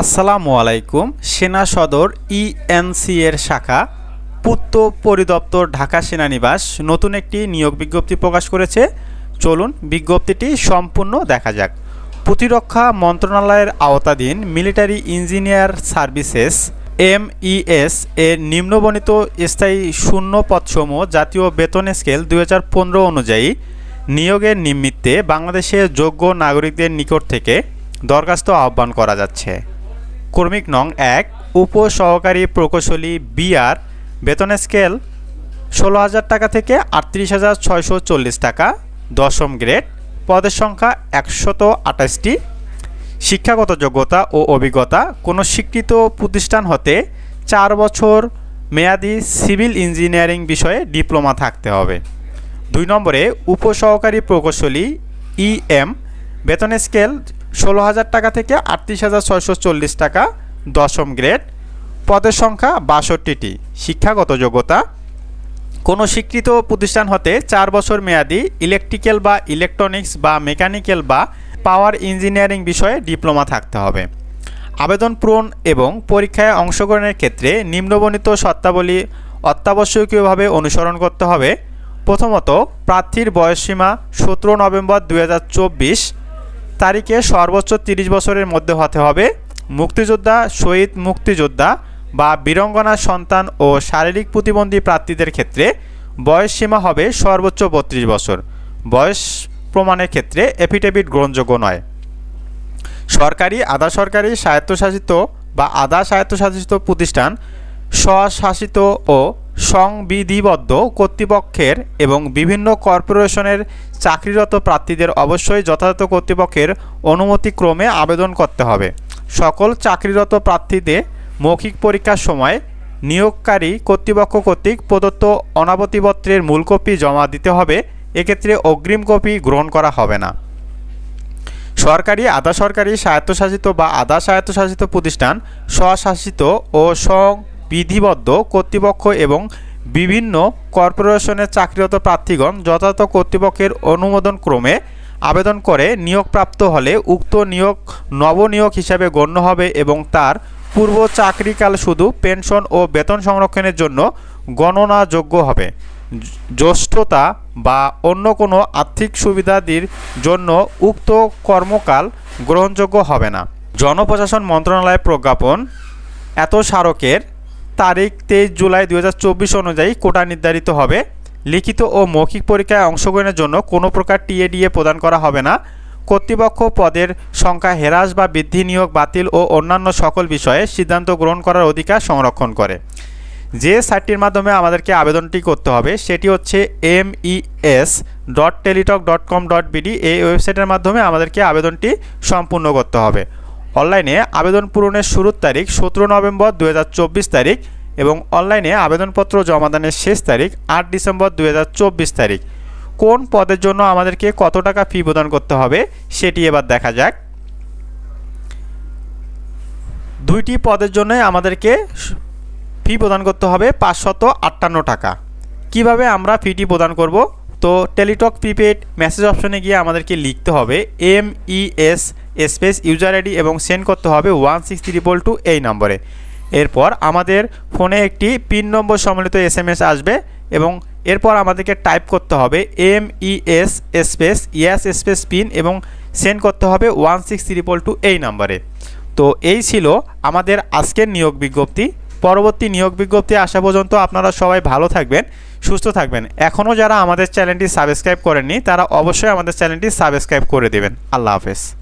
আসসালামু আলাইকুম, সেনা সদর ইএনসি এর শাখা, পূর্ত পরিদপ্তর ঢাকা সেনানিবাস নতুন একটি নিয়োগ বিজ্ঞপ্তি প্রকাশ করেছে। চলুন বিজ্ঞপ্তিটি সম্পূর্ণ দেখা যাক। প্রতিরক্ষা মন্ত্রণালয়ের আওতাধীন মিলিটারি ইঞ্জিনিয়ার সার্ভিসেস এমইএস এর নিম্নবণিত স্থায়ী শূন্য পদসমূহ জাতীয় বেতন স্কেল দু হাজার পনেরো অনুযায়ী নিয়োগের নিমিত্তে বাংলাদেশের যোগ্য নাগরিকদের নিকট থেকে দরখাস্ত আহ্বান করা যাচ্ছে। কর্মিক নং এক উপ সহকারী প্রকৌশলী বিআর, বেতন স্কেল ষোলো হাজার টাকা থেকে আটত্রিশ হাজার ছয়শো চল্লিশ টাকা, দশম গ্রেড, পদের সংখ্যা একশত আঠাশটি। শিক্ষাগত যোগ্যতা ও অভিজ্ঞতা, কোনো স্বীকৃত প্রতিষ্ঠান হতে চার বছর মেয়াদি সিভিল ইঞ্জিনিয়ারিং বিষয়ে ডিপ্লোমা থাকতে হবে। দুই নম্বরে, উপসহকারী প্রকৌশলী ইএম বেতন স্কেল ষোলো হাজার টাকা থেকে আটত্রিশ হাজার ছয়শো চল্লিশ টাকা দশম গ্রেড। পদের সংখ্যা বাষট্টিটি। শিক্ষাগত যোগ্যতা। কোনো স্বীকৃত প্রতিষ্ঠান হতে চার বছর মেয়াদি ইলেকট্রিক্যাল বা ইলেকট্রনিক্স বা মেকানিক্যাল বা পাওয়ার ইঞ্জিনিয়ারিং বিষয়ে ডিপ্লোমা থাকতে হবে। আবেদন পূরণ এবং পরীক্ষায় অংশগ্রহণের ক্ষেত্রে নিম্নবর্ণিত শর্তাবলী অত্যাবশ্যকীয়ভাবে অনুসরণ করতে হবে। প্রথমত, প্রার্থীর বয়সসীমা সতেরো নভেম্বর দু হাজার চব্বিশ তারিখে সর্বোচ্চ তিরিশ বছরের মধ্যে হতে হবে। মুক্তিযোদ্ধা, শহীদ মুক্তিযোদ্ধা বা বীরঙ্গনা সন্তান ও শারীরিক প্রতিবন্ধী প্রার্থীদের ক্ষেত্রে বয়স সীমা হবে সর্বোচ্চ বত্রিশ বছর। বয়স প্রমাণের ক্ষেত্রে এফিডেভিট গ্রহণযোগ্য নয়। সরকারি আধা সরকারি স্বায়ত্তশাসিত বা আধা স্বায়ত্তশাসিত প্রতিষ্ঠান স্বশাসিত ও সংবিধিবদ্ধ কর্তৃপক্ষের এবং বিভিন্ন কর্পোরেশনের চাকরিরত প্রার্থীদের অবশ্যই যথাযথ কর্তৃপক্ষের অনুমতিক্রমে আবেদন করতে হবে। সকল চাকরিরত প্রার্থীদের মৌখিক পরীক্ষার সময় নিয়োগকারী কর্তৃপক্ষ কর্তৃক প্রদত্ত অনাবতিপত্রের মূল কপি জমা দিতে হবে। এক্ষেত্রে অগ্রিম কপি গ্রহণ করা হবে না। সরকারি, আধা সরকারি স্বায়ত্তশাসিত বা আধা স্বায়ত্তশাসিত প্রতিষ্ঠান স্বশাসিত ও সংবিধিবদ্ধ কর্তৃপক্ষ এবং বিভিন্ন কর্পোরেশনের চাকরিরত প্রার্থীগণ যথাযথ কর্তৃপক্ষের অনুমোদন ক্রমে আবেদন করে নিয়োগপ্রাপ্ত হলে উক্ত নিয়োগ নবনিয়োগ হিসাবে গণ্য হবে এবং তার পূর্ব চাকরিকাল শুধু পেনশন ও বেতন সংরক্ষণের জন্য গণনাযোগ্য হবে। জ্যেষ্ঠতা বা অন্য কোনো আর্থিক সুবিধাদির জন্য উক্ত কর্মকাল গ্রহণযোগ্য হবে না। জনপ্রশাসন মন্ত্রণালয় প্রজ্ঞাপন এত স্মারকের তারিখ তেইশ জুলাই দু হাজার চব্বিশ অনুযায়ী কোটা নির্ধারিত হবে। লিখিত ও মৌখিক পরীক্ষায় অংশগ্রহণের জন্য কোনো প্রকার টিএডিএ প্রদান করা হবে না। কর্তৃপক্ষ পদের সংখ্যা হ্রাস বা বৃদ্ধি নিয়োগ বাতিল ও অন্যান্য সকল বিষয়ে সিদ্ধান্ত গ্রহণ করার অধিকার সংরক্ষণ করে। যে সাইটটির মাধ্যমে আমাদেরকে আবেদনটি করতে হবে, সেটি হচ্ছে M S dot Teletalk dot com dot BD এই ওয়েবসাইটের মাধ্যমে আমাদেরকে আবেদনটি সম্পূর্ণ করতে হবে। অনলাইনে আবেদন পূরণের শুরুর তারিখ সতেরো নভেম্বর দু হাজার চব্বিশ তারিখ এবং অনলাইনে আবেদনপত্র জমাদানের শেষ তারিখ আট ডিসেম্বর দু হাজার চব্বিশ তারিখ। কোন পদের জন্য আমাদেরকে কত টাকা ফি প্রদান করতে হবে সেটি এবার দেখা যাক। দুইটি পদের জন্যই আমাদেরকে ফি প্রদান করতে হবে পাঁচশত আটান্ন টাকা। কীভাবে আমরা ফিটি প্রদান করব? তো টেলিটক প্রিপেড মেসেজ অপশনে গিয়ে আমাদেরকে লিখতে হবে M E S space user ID এবং সেন্ড করতে হবে ওয়ান সিক্স ত্রিপল টু এই নম্বরে। এরপর আমাদের ফোনে একটি পিন নম্বর সম্বলিত এস এম এস আসবে এবং এরপর আমাদেরকে টাইপ করতে হবে M E S space, yes space pin এবং সেন্ড করতে হবে ওয়ান সিক্স ত্রিপল টু এই নাম্বারে। তো এই ছিল আমাদের আজকের নিয়োগ বিজ্ঞপ্তি। পরবর্তী নিয়োগ বিজ্ঞপ্তি আসা পর্যন্ত আপনারা সবাই ভালো থাকবেন, সুস্থ থাকবেন। এখনও যারা আমাদের চ্যানেলটি সাবস্ক্রাইব করেননি, তারা অবশ্যই আমাদের চ্যানেলটি সাবস্ক্রাইব করে দেবেন। আল্লাহ হাফেজ।